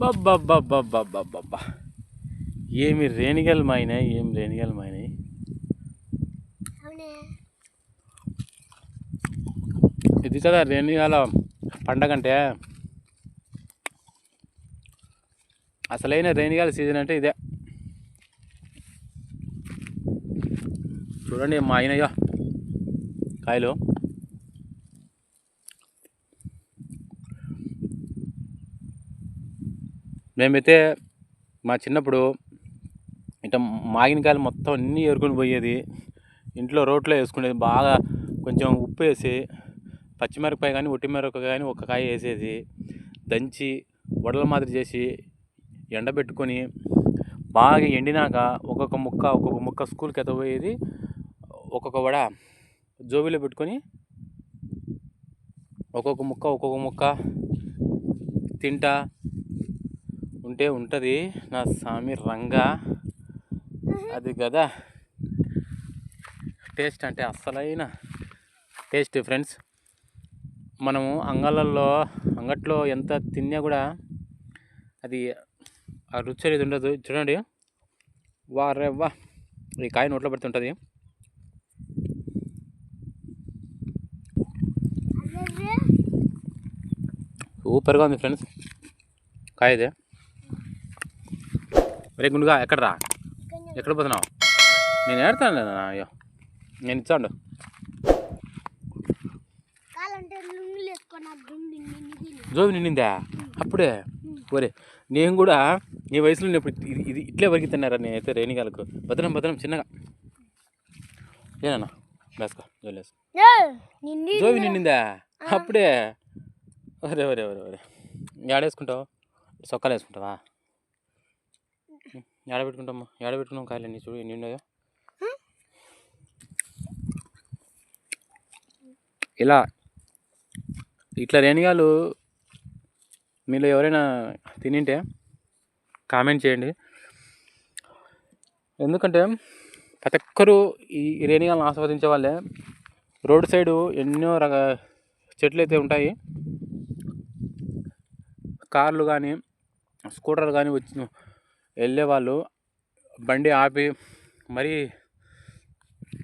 బాబ్బా ఏమి రేణిగలు మాయినాయి ఏం రేణిగలు మాయినాయి ఇది కదా రేణిగాల పండగ అంటే. అసలైన రేణిగాల సీజన్ అంటే ఇదే. చూడండి మా అయినయ్యో కాయలు. మేమైతే మా చిన్నప్పుడు ఇట్లా మాగినకాయలు మొత్తం అన్నీ ఏరుకొని పోయేది. ఇంట్లో రోట్లో వేసుకునేది. బాగా కొంచెం ఉప్పు వేసి పచ్చిమిరపకాయ కానీ ఒట్టిమిరపకాయ కానీ ఒక కాయ వేసేది. దంచి వడల మాదిరి చేసి ఎండబెట్టుకొని బాగా ఎండినాక ఒక్కొక్క ముక్క ఒక్కొక్క ముక్క స్కూల్కి ఎత్తపోయేది ఒక్కొక్క వడ జోబీలో పెట్టుకొని ఒక్కొక్క ముక్క ఒక్కొక్క ముక్క తింటా. ఉంటే ఉంటుంది. నా స్వామి రంగా. అది కదా. టేస్ట్ అంటే అస్సలైన టేస్ట్ ఫ్రెండ్స్. మనము అంగళ్ళల్లో అంగట్లో ఎంత తిన్నా కూడా అది ఆ రుచి అనేది ఉండదు. చూడండి. వా రే వా. ఈ కాయ నోట్లో పెడుతుంటుంది సూపర్గా ఉంది ఫ్రెండ్స్. కాయ ఇది. రే గుండుగా ఎక్కడ రా ఎక్కడ పోతున్నావు? నేను ఏడతాను అయ్యో నేను ఇచ్చాడు. జోబి నిండిందా అప్పుడే? ఒరే నేను కూడా నీ వయసులో ఉన్నప్పుడు ఇది ఇట్లే వరకు తిన్నారా నేనైతే రేణిగాలకు? భద్రం భద్రం చిన్నగా. ఏనన్నా వేసుకో జోలు వేసుకో నిండి జోబి నిండిందా అప్పుడే? ఒరే ఒరే ఒరే ఒరే. ఏడేసుకుంటావు? సొక్కాలు వేసుకుంటావా? ఏడ పెట్టుకుంటామా ఏడ పెట్టుకున్నాం కాయలు చూడు ఎన్ని ఉన్నాయో. ఇలా ఇట్లా రేణిగాలు మీలో ఎవరైనా తినింటే కామెంట్ చేయండి. ఎందుకంటే ప్రతి ఒక్కరూ ఈ రేణిగాలను ఆస్వాదించే వాళ్ళే. రోడ్ సైడు ఎన్నో రక చెట్లు అయితే ఉంటాయి. కార్లు కానీ స్కూటర్లు కానీ వచ్చి వెళ్ళే వాళ్ళు బండి ఆపి మరీ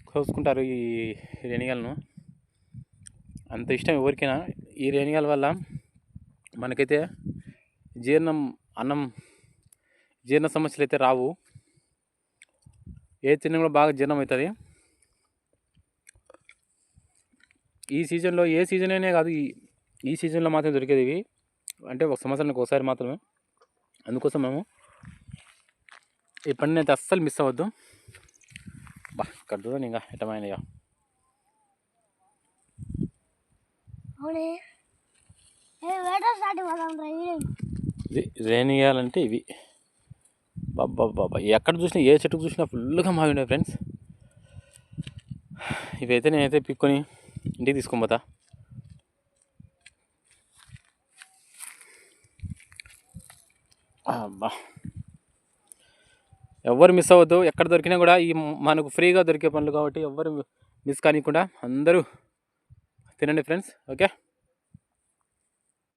కోసుకుంటారు ఈ రేణిగాలను. అంత ఇష్టం ఎవరికైనా. ఈ రేణిగాల వల్ల మనకైతే జీర్ణం అన్నం జీర్ణ సమస్యలు అయితే రావు. ఏ తిన్న కూడా బాగా జీర్ణం అవుతుంది. ఈ సీజన్లో ఏ సీజన్ అయినా కాదు ఈ సీజన్లో మాత్రం దొరికేది ఇవి. అంటే ఒక సంవత్సరానికి ఒకసారి మాత్రమే. అందుకోసం మేము ఈ పండుని అయితే అస్సలు మిస్ అవ్వద్దు. బా ఇక్కడ చూడండి ఇంకా ఎటమైనయో అవునే. ఏ వేట స్టార్ట్ పోదాం రా ఇది రేణియాలంటే ఇవి. బాబా బాబా ఎక్కడ చూసినా ఏ చెట్టుకు చూసినా ఫుల్గా మావి ఉన్నాయి ఫ్రెండ్స్ ఇవైతే నేనైతే పిక్కొని ఇంటికి తీసుకొని పోతా. అబ్బా. ఎవరు మిస్ అవ్వద్దు. ఎక్కడ దొరికినా కూడా ఈ మనకు ఫ్రీగా దొరికే పనులు కాబట్టి ఎవరు మిస్ కానివ్వకుండా అందరూ తినండి ఫ్రెండ్స్ ఓకే